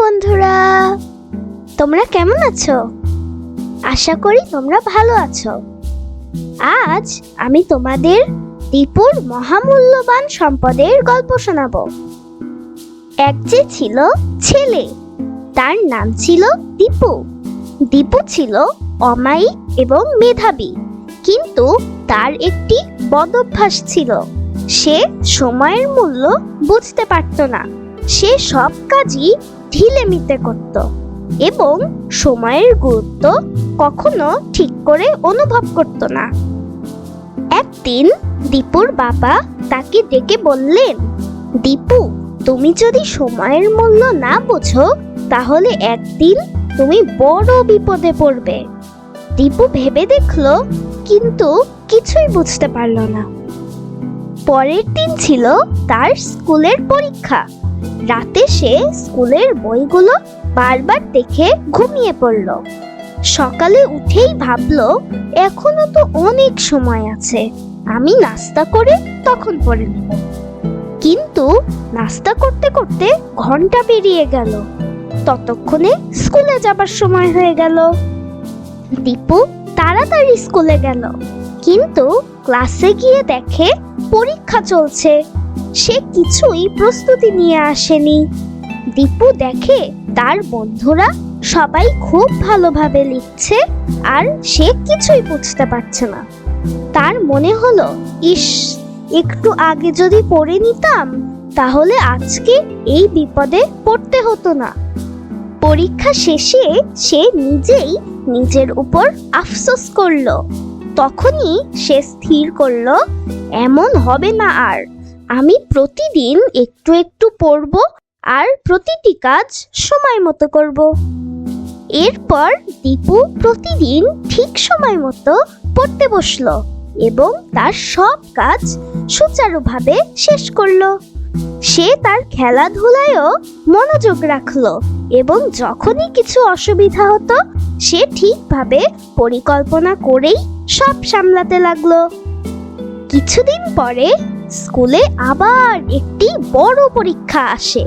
বন্ধুরা। তোমরা কেমন আছো? আশা করি তোমরা ভালো আছো। আজ আমি তোমাদের দীপুর মহামূল্যবান সম্পদের গল্প শোনাবো। এক যে ছিল ছেলে, তার নাম ছিল দীপু। দীপু ছিল অমায়িক এবং মেধাবী, কিন্তু তার একটি বদভ্যাস ছিল। সে সময়ের মূল্য বুঝতে পারত না। সে সব কাজই ঢিলেমিতে করত এবং সময়ের গুরুত্ব কখনো ঠিক করে অনুভব করত না। একদিন দীপুর বাবা তাকে ডেকে বললেন, দীপু, তুমি যদি সময়ের মূল্য না বোঝো, তাহলে একদিন তুমি বড় বিপদে পড়বে। দীপু ভেবে দেখল, কিন্তু কিছুই বুঝতে পারল না। পরের দিন ছিল তার স্কুলের পরীক্ষা। রাতে সে স্কুলের বইগুলো বারবার দেখে ঘুমিয়ে পড়ল। সকালে উঠেই ভাবল, এখনও তো অনেক সময় আছে, আমি নাস্তা করে তখন পড়ে নেব। কিন্তু নাস্তা করতে করতে ঘণ্টা পেরিয়ে গেল। ততক্ষণে স্কুলে যাবার সময় হয়ে গেল। দীপু তাড়াতাড়ি স্কুলে গেল, কিন্তু ক্লাসে গিয়ে দেখে পরীক্ষা চলছে। সে কিছুই প্রস্তুতি নিয়ে আসেনি। দীপু দেখে তার বন্ধুরা সবাই খুব ভালোভাবে লিখছে আর সে কিছুই বুঝতে পারছে না। তার মনে হলো, ইস, একটু আগে যদি পড়ে নিতাম, তাহলে আজকে এই বিপদে পড়তে হতো না। পরীক্ষা শেষে সে নিজেই নিজের উপর আফসোস করল। তখনই সে স্থির করল, এমন হবে না আর। আমি প্রতিদিন একটু একটু পড়ব আর প্রতিটি কাজ সময় মতো করব। এরপর দীপু প্রতিদিন ঠিক সময় মতো পড়তে বসল এবং তার সব কাজ সুচারুভাবে শেষ করল। সে তার খেলাধুলায়ও মনোযোগ রাখল এবং যখনই কিছু অসুবিধা হতো, সে ঠিকভাবে পরিকল্পনা করেই সব সামলাতে লাগল। কিছুদিন পরে স্কুলে আবার একটি বড় পরীক্ষা আসে।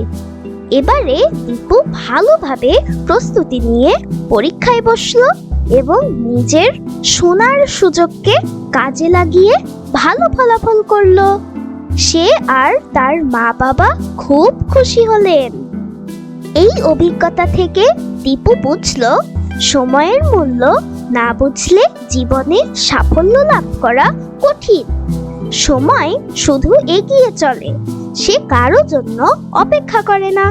এবারে দীপু ভালোভাবে প্রস্তুতি নিয়ে পরীক্ষায় বসল এবং নিজের সোনার সুযোগকে কাজে লাগিয়ে ভালো ফলাফল করল। সে আর তার মা বাবা খুব খুশি হলেন। এই অভিজ্ঞতা থেকে দীপু বুঝল, সময়ের মূল্য না বুঝলে জীবনে সাফল্য লাভ করা কঠিন। সময় শুধু এগিয়ে চলে। সে কারও জন্য অপেক্ষা করে না।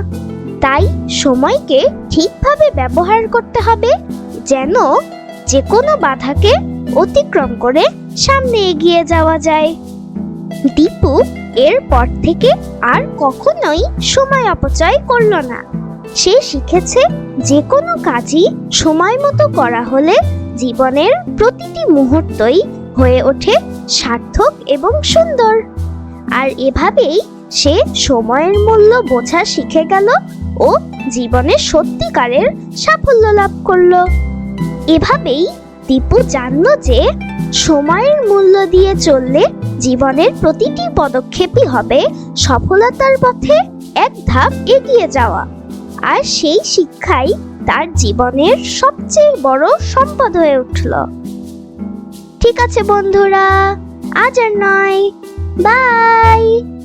তাই সময়কে ঠিকভাবে ব্যবহার করতে হবে, যেন যে কোনো বাধাকে অতিক্রম করে সামনে এগিয়ে যাওয়া যায়। দীপু এরপর থেকে আর কখনোই সময় অপচয় করল না। সে শিখেছে যে কোনো কাজই সময় মতো করা হলে জীবনের প্রতিটি মুহূর্তই হয়ে ওঠে সার্থক এবং সুন্দর। আর এভাবেই সে সময়ের মূল্য বোঝা শিখে গেল ও জীবনে সত্যিকারের সাফল্য লাভ করল। এভাবেই দীপু জানল যে সময়ের মূল্য দিয়ে চললে জীবনের প্রতিটি পদক্ষেপই হবে সফলতার পথে এক ধাপ এগিয়ে যাওয়া। আর সেই শিক্ষাই তার জীবনের সবচেয়ে বড় সম্পদ হয়ে উঠল। ঠিক আছে বন্ধুরা। আজ আর নয়। বাই।